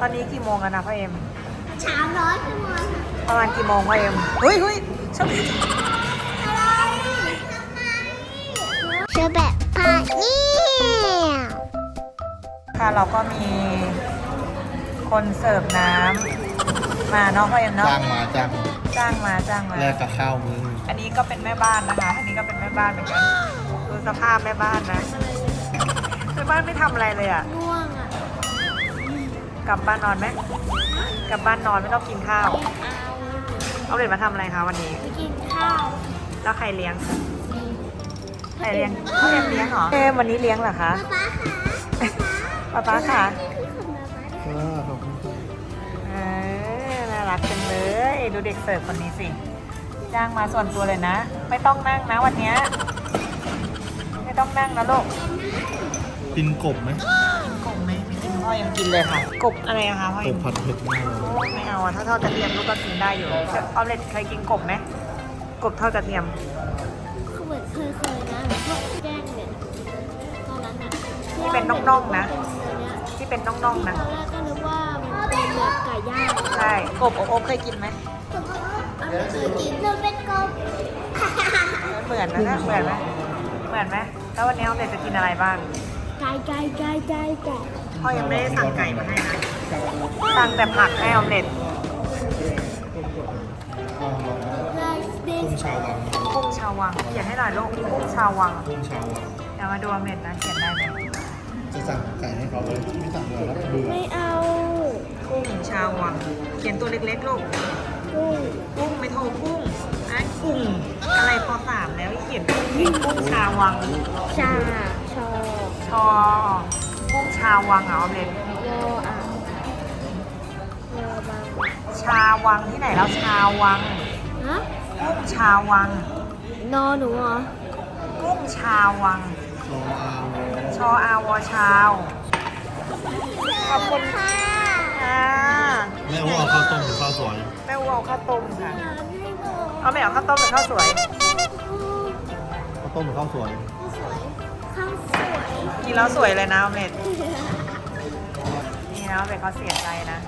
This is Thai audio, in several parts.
ตอนนี้กี่โมงกันนะพ่อเอ็มสามร้อยชั่วโมงประมาณกี่โมงพ่อเอ็มเฮ้ยเฮ้ยชอบอะไรทำไมเชอแบบพาเนี่ยค่ะเราก็มีคนเสิร์ฟน้ำมาเนาะพ่อเอ็มเนาะจ้างมาจ้างมาจ้างมาจ้างมาแลกกับข้าวมืออันนี้ก็เป็นแม่บ้านนะคะ อันนี้ก็เป็นแม่บ้านเหมือนกันดูสภาพแม่บ้านนะแม่บ้านไม่ทำอะไรเลยอะง่วงอะ กลับบ้านนอนไหมกลับบ้านนอนไม่ต้องกินข้าว เอาเด็ดมาทำอะไรคะวันนี้ ไปกินข้าวแล้วใครเลี้ยง ใครเลี้ยงพ่อเอ็มเลี้ยงเหรอเอ็มวันนี้เลี้ยงเหรอคะป๊าป๊าค่ะป๊าป๊าค่ะคือของป๊าป๊าเออขอบคุณครับเออน่ารักจังเลย ดูเด็กเสิร์ฟคนนี้สิจ้างมาส่วนตัวเลยนะ ไม่ต้องนั่งนะวันเนี้ยไม่ต้องนั่งนะลูกกินกบไหมกินกบไหมไม่กิน พ่อยังกินเลยค่ะ กบอะไรอะคะพ่อกเอ็บมผัดเผ็ดมากเลยโอ้ไม่เอาอะถ้าทอดกระเทียมลูกก็กินได้อยู่ออมเล็ตเคยกินกบไหมกบทอดกระเทียมคือเหมือนเคยเคยๆนะเหมือนพวกแกล้งเนี่ยตอนนั้นอะที่เป็นน่องๆนะเป็เยที่เป็นน่องๆนะตอนแรกก็นึกว่ามันเป็นแบบไก่ย่างใช่กบโอ๊บเคยกินไหมอันนี้เคยกินเราเป็นกบเหมือนนะนะเหมือนไหมเหมือนไหมแล้ววันนี้ออมเล็ตจะกินอะไรบ้างไก่ไก่ไก่ไก่ไก่ พ่อยังไม่ได้สั่งไก่มาให้นะ สั่งแต่ผักให้ออมเล็ตไก่เบกุ้สงชาววังกุ้งชาววัง เขียนให้หน่อยลูกกุ้งชาววังกุ้งชาววังเดี๋ยวมาดูออมเล็ตนะเขียนได้ไหมจะสั่งไก่ให้เขาเลยไม่สั่งเลยแล้วเบื่อไม่เอากุ้งชาววัง เขียนตัวเล็กๆลูกกุ้งกุ้งไม่โทรกุ้งอะกุ้งอะไรพอสามแล้วเขียนกุ้งเขียนกุ้งชาววังชาชอชอ กุ้งชาววังเหรอออมเล็ตวออะวอบางชาวังที่ไหนแล้วชาววัง ฮะกุ้งชาววัง นอหนูเหรอกุ้งชาววังโลอาโลชออาวอชาว ขอบคุณค่ะค่ะแม่ว่าเอาข้าวต้มหรือข้าวสวย แม่วัวเอาข้าวต้มค่ะไม่บอกเอาไม่เอาข้าวต้มหรือข้าวสวย ข้าวต้มหรือข้าวสวยข้าวสวย กินแล้วสวยเลยนะออมเล็ตนี่นะออมเล็ตเขาเสียใจนะ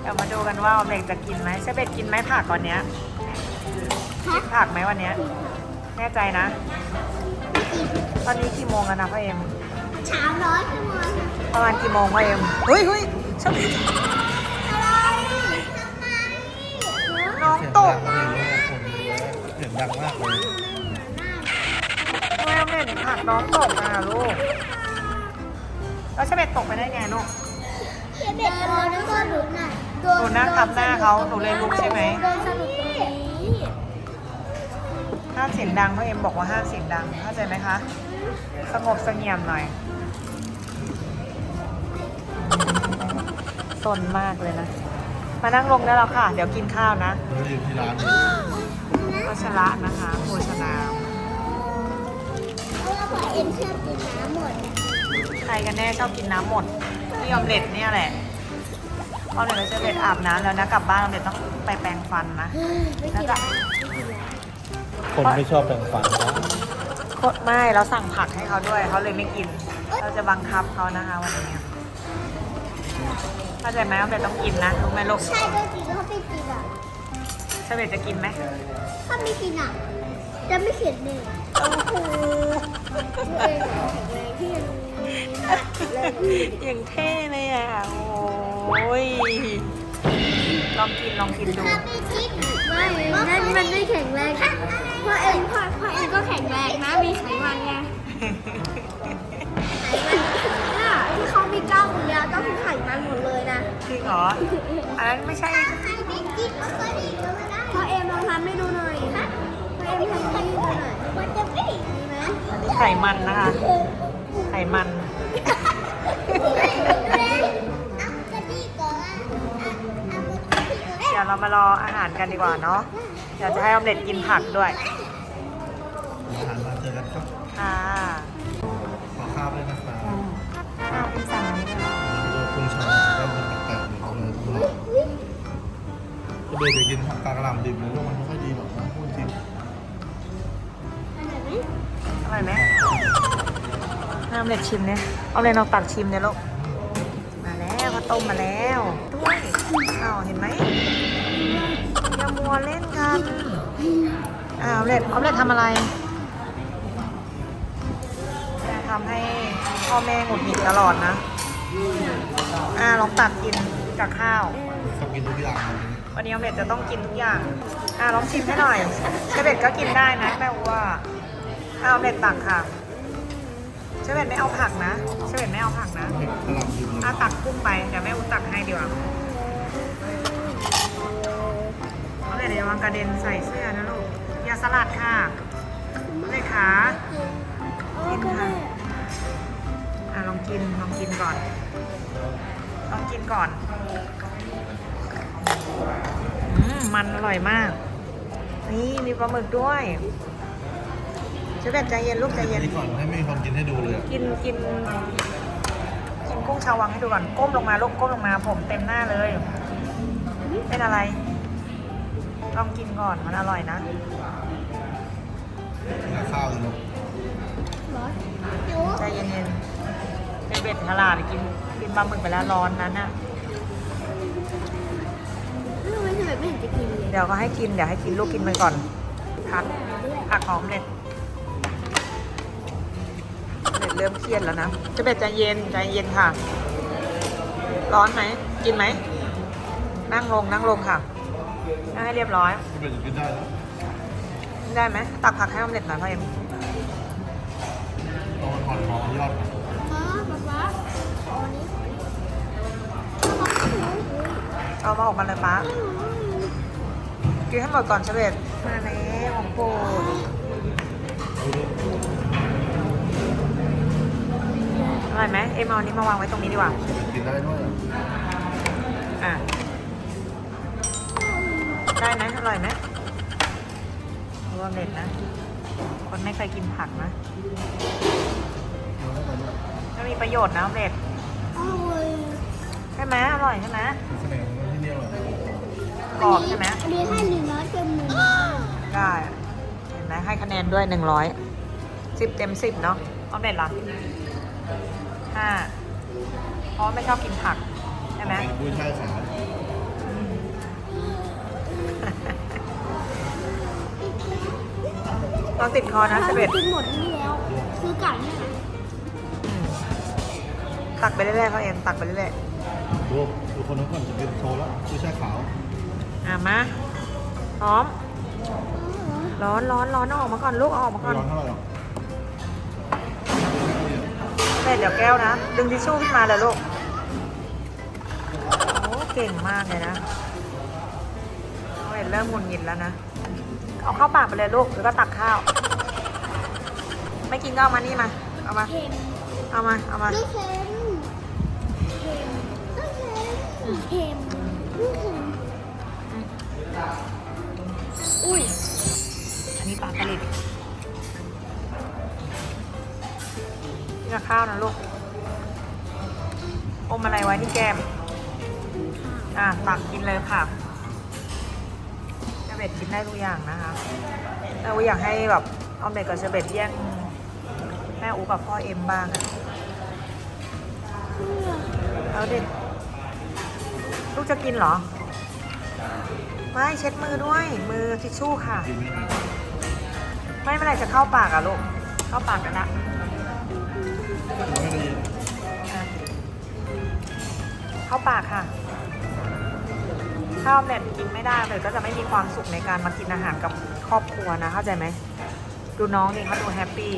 เดี๋ยวมาดูกันว่าออมเล็ตจะกินไหมเชฟเบ็ดกินไหมผักวันเนี้ยกินผักไหมวันเนี้ยแน่ใจนะ ตอนนี้กี่โมงกันนะพ่อเอ็มสามร้อยชั่วโมงประมาณกี่โมงพ่อเอ็มเฮ้ยเฮ้ยชอบอะไรทำไมน้องเสียงตดักงเลยว่าคนเยอะเสียงดังมากเลยทำไมออมเล็ตผลักน้องตกอะลูก แล้วเชฟเบ็ดตกไปได้ไงลูกเขียนเบ็ดโดนแล้วก็หนูน่ะหนูนั่งทับหน้าเขาหนูเลยลุกใช่ไหม โดนสนุกตรงนี้ห้ามเสียงดังพ่อเอ็มบอกว่าห้ามเสียงดัง เข้าใจไหมคะ สงบเสงี่ยมหน่อย สนมากเลยนะ มานั่งลงได้แล้วค่ะ เดี๋ยวกินข้าวนะ เราอยู่ที่ร้านนี้วัชระนะคะโภชนาเพราะว่าพอ เอ็มชอบกินน้ำหมดใครกันแน่ชอบกินน้ำหมดพี่ออมเล็ตเนี่ยแหละออมเล็ตกับเชฟเล็ตอาบน้ำแล้วนะกลับบ้านออมเล็ตต้องไปแปรงฟันนะไม่กินแล้วคนไม่ชอบแบ่งฝันนะโคตรไม่เราสั่งผักให้เขาด้วยเขาเลยไม่กิน เราจะบังคับเขานะคะวันนี้เข้าใจไหมออมเล็ตต้องกินนะรู้ไหมลูกใช่ก็กินเขาไม่กินอะเชฟเล็ตจะกินไหมถ้าไม่กินอะ จะไม่เขียนหนึ่งโอ้โหตัวเองแข็งแรงที่ยังมีหน้าแข็งแรงอย่างเท่เลยอะ โอ้ย ลองกินลองกินดูถ้าไม่กินไม่นั่นมันไม่แข็งแรงเพราะเอ็มพ่อพ่อเอ็มก็แข็งแรงนะ มีไขมันไงเนี่ยที่เขามีกล้ามหมดเลยก็คือไขมันหมดเลยนะ จริงเหรอ อันนั้นไม่ใช่ใครไม่กินก็เคยดีก็ไม่ได้พ่อเอ็มลองทำให้ดูหน่อยฮะพ่ อเอ็มทำให้ดูหน่อยมันจะไม่ดีไหมอันนี้ไขมันนะคะ ไขมัน เดี๋ยวเรามารออาหารกันดีกว่าเนาะ เดี๋ยวจะให้ออมเล็ตกินผักด้วยอาหารมาเจอกันครับค่ะขอข้าวด้วยนะครับข้าวเป็นสั่งนี้เลยเหรอเรากุ้งชาววังก็มันแปลกๆอยู่เลยก็เลยจะกินผักกาดกระหล่ำดิบเลยลูกมันไม่ค่อยดี ร่อยไหมให้ออมเล็ตชิมเนี่ยเอาเลยลองตักชิมเนี่ยลูกมาแล้วเขาต้มมาแล้วด้วยอ้าวเห็นไหมอย่ามัวเล่นกันอ้าวออมเล็ตออมเล็ตทำอะไรทำให้พ่อแม่หงุดหงิดตลอดนะอ่าลองตักกินกับข้าวชอบกินทุกอย่างเลยวันนี้ออมเล็ตจะต้องกินทุกอย่าง อ่าลองชิมให้หน่อยเชเบตก็กินได้นะแม่ว่า อ่าออมเล็ตตักค่ะเชเบตไม่เอาผักนะเชเบตไม่เอาผักนะอาตักกุ้งไปเดี๋ยวแม่อุ้ตักให้ดีกว่าเอาเลยเดี๋ยววางกระเด็นใส่เสื้อนะลูกยาสลัดค่ะเลยขากินค่ะอะลองกินลองกินก่อน ลองกินก่อนอมมันอร่อยมาก นี่มีปลาหมึกด้วย เชฟแบบใจเย็นลูกใจเย็น นี่ก่อนให้ไม่มีคนกินให้ดูเลยอะกินกินกินกุ้งชาววังให้ดูก่อน ก้มลงมาลูกก้มลงมา ผมเต็มหน้าเลย เป็นอะไร ลองกินก่อนมันอร่อยนะกินข้าวเลยลูกร้อนหนูใจเย็นๆเป็นเบ็ดฉลาดกินกินปลาหมึกไปแล้วร้อนนั้นน่ะทำไมทำไมไม่เห็นจะกินเลยเดี๋ยวก็ให้กินเดี๋ยวให้กินลูกกินไปก่อนผักผักหอมเล็ดเล็ด เริ่มเครียดแล้วนะเจะเบ็ดใจเย็นใจเย็นค่ะ ร้อนไหม กินไหม นั่งลงนั่งลงค่ะนั่งให้เรียบร้อยที่เป็นกินได้แล้วได้ไหมตักผักให้ออมเล็ตหน่อยพ่อเอ็มต้องมาถอนหอมยอดป๊าป๊าป๊าขออันนี้ขออันนี้ป๊าป๊าหนูเอามาออกมาเลยป้ากินให้หมดก่อนเฉเบ็ดมาแล้วของโปรด อร่อยไหมเอ็มเอาอันนี้มาวางไว้ตรงนี้ดีกว่า กินได้ด้วยอะอะ ได้ไหมอร่อยไหมรวมเด็ดนะ คนไม่เคยกินผักนะก็มีประโยชน์นะออมเล็ตอร่อยใช่ไหมอร่อยใช่ไหมมีคะแนนที่นี่อร่อยกรอบใช่ไหมอันนี้ให้หนึ่งร้อยเต็มหนึ่งได้เห็นไหมให้คะแนนด้วยหนึ่งร้อยสิบเต็มสิบเนาะออมเล็ตเหรอ ห้าเพราะว่าไม่ชอบกินผัก ใช่ไหมเป็นกุ้ยช่ายขาวลองติดคอนะเฉเบ็ดกินหมดนี่แล้ว ซื้อไก่เนี่ยนะอืมตักไปเรื่อยๆเขาเองตักไปเรื่อยดูดูคนนั้นก่อนจะเป็นโชว์แล้วกุ้ยช่ายขาวๆอะมาพร้อม ร้อนร้อนร้อนเอาออกมาก่อนลูกเอาออกมาไม่ก่อนร้อนเท่าไหร่หรอก เสร็จเดี๋ยวแก้วนะ ดึงทิชชู่ขึ้นมาเลยลูก โอ้เก่งมากเลยนะเอาเห็นเริ่มหงุดหงิดแล้วนะ เอาเข้าปากไปเลยลูกแล้วก็ตักข้าว ไม่กินก็เอามานี่มา เอามาเค็มเอามา เอามาไม่เค็มเค็มไม่เค็มเค็มไม่เค็มอุ้ย อันนี้ปลาสลิด กับข้าวนะลูก อมอะไรไว้ที่แก้ม อะตักกินเลยค่ะเชเบตกินได้ทุกอย่างนะคะแม่อูอยากให้แบบออมเล็ตกับเชเบตแย่งแม่อูกับพ่อเอ็มบ้างอะเอาเดิลูกจะกินเหรอ ไม่เช็ดมือด้วย มือทิชชู่ค่ะ ไม่ได้ไม่เมื่อไหร่จะเข้าปากอะลูก เข้าปากกันละ เข้าปากค่ะ ถ้าออมเล็ตกินไม่ได้เลยก็จะไม่มีความสุขในการมากินอาหารกับครอบครัวนะ เข้าใจไหม ดูน้องนี่เขาดูแฮปปี้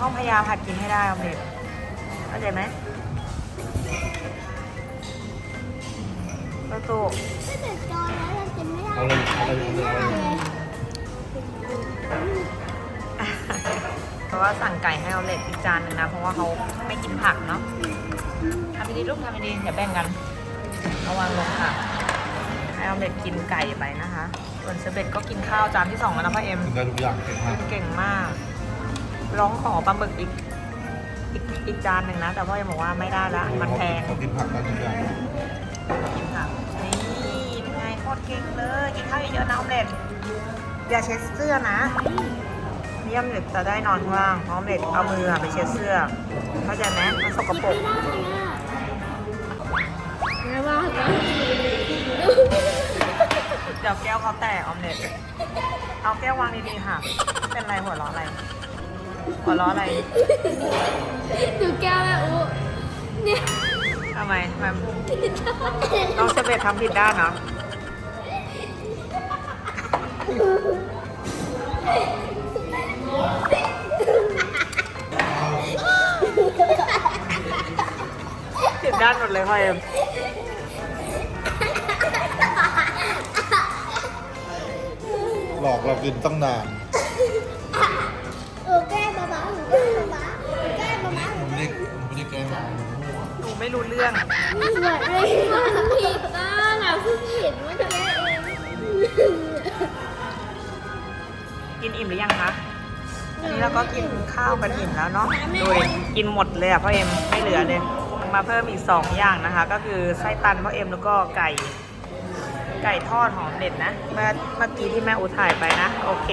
ต้องพยายามหัดกินให้ได้ออมเล็ตเข้าใจไหมตัวตูถ้าเกิดจอนแล้วเรากินไม่ได้เอาเลยเอาเลยเอาเลยเอาเลยเพราะว่าสั่งไก่ให้ออมเล็ตอีกจานหนึ่งนะ เพราะว่าเขาไม่กินผักเนาะทำ ดีๆลูกทำดีๆอย่าแบ่งกันระวังลงค่ะให้ออมเล็ตกินไก่ไปนะคะส่วนเชเบตก็กินข้าวจานที่สองแล้วนะพ่อเอ็มกินได้ทุกอย่างเก่งมากเก่งมาก ร้องขอปลาหมึกอีกอีกอีกจานหนึ่งนะ แต่พ่อเอ็มบอกว่าไม่ได้ละมันแพงเขากินผักได้ทุกอย่างกินค่ะนี่เป็นไงโคตรเก่งเลยกินข้าวเยอะๆนะออมเล็ตอย่าเช็ดเสื้อนะนี่ออมเล็ตจะได้นอนข้างล่างเพราะออมเล็ตเอามือไปเช็ดเสื้อเข้าใจไหมมันสกกินปรกไม่ได้อะ นะว่าเดี๋ยวแก้วเขาแตกออมเล็ตเอาแก้ววางดีๆค่ะ เป็นไรหัวล้ออะไร หัวล้ออะไรดูแก้วแม่อุเนี่ยทำไมมันน้องเชเบทำผิดด้านเนาะผิดด้านหมดเลยค่ะเอ็ม หลอกเรากินตั้งนานเออแก้บ้าบ้าหนูแก้บ้าบ้าแก้บ้าบ้ามันไม่ได้มันไม่ได้แกล้งเรามันมั่วหนูไม่รู้เรื่องไม่สวยเลยมันผิดนะเราเพิ่งเห็นว่าจะแก้เองกินอิ่มหรือยังคะอันนี้เราก็กินข้าวกันอิ่มแล้วเนาะดูดิกินหมดเลยอะพ่อเอ็มไม่เหลือเลย มาเพิ่มอีกสองอย่างนะคะ ก็คือไส้ตันพ่อเอ็มแล้วก็ไก่ ไก่ทอดหอมเด็ดนะ เมื่อเมื่อกี้ที่แม่อูถ่ายไปนะ โอเค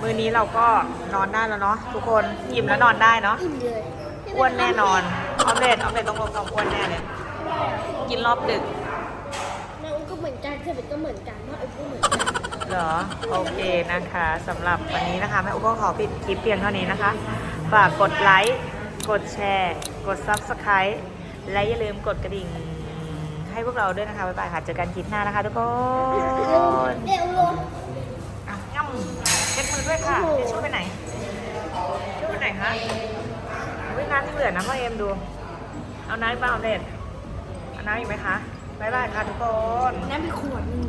มื้อนี้เราก็นอนได้แล้วเนาะทุกคนอิ่มแล้วนอนได้เนาะอิ่มเลยอ้วนแน่นอนออมเล็ตออมเล็ตต้องลดความอ้วนแน่เลย กินรอบดึกแม่อุ้มก็เหมือนกันเชฟก็เหมือนกันพ่ออุ้มก็เหมือนกันเหรอโอเคนะคะสำหรับวันนี้นะคะแม่อุ๊ก็ขอปิดคลิปเพียงเท่านี้นะคะ ฝากกดไลค์กดแชร์ กด Subscribe และอย่าลืมกดกระดิ่ง ให้พวกเราด้วยนะคะ บ๊ายบายค่ะ เจอกันคลิปหน้านะคะทุกคนเดี๋ยวลงอะง่ำเช็ดมือด้วยค่ะเดี๋ยวช่วยไปไหน ช่วยไปไหนคะวิน้ำที่เหลือนะพ่อเอ็มดู เอาน้ำเปล่าเด็ดเอาน้ำอีกไหมคะ บ๊ายบายค่ะทุกคน น้ำไปขวดนึง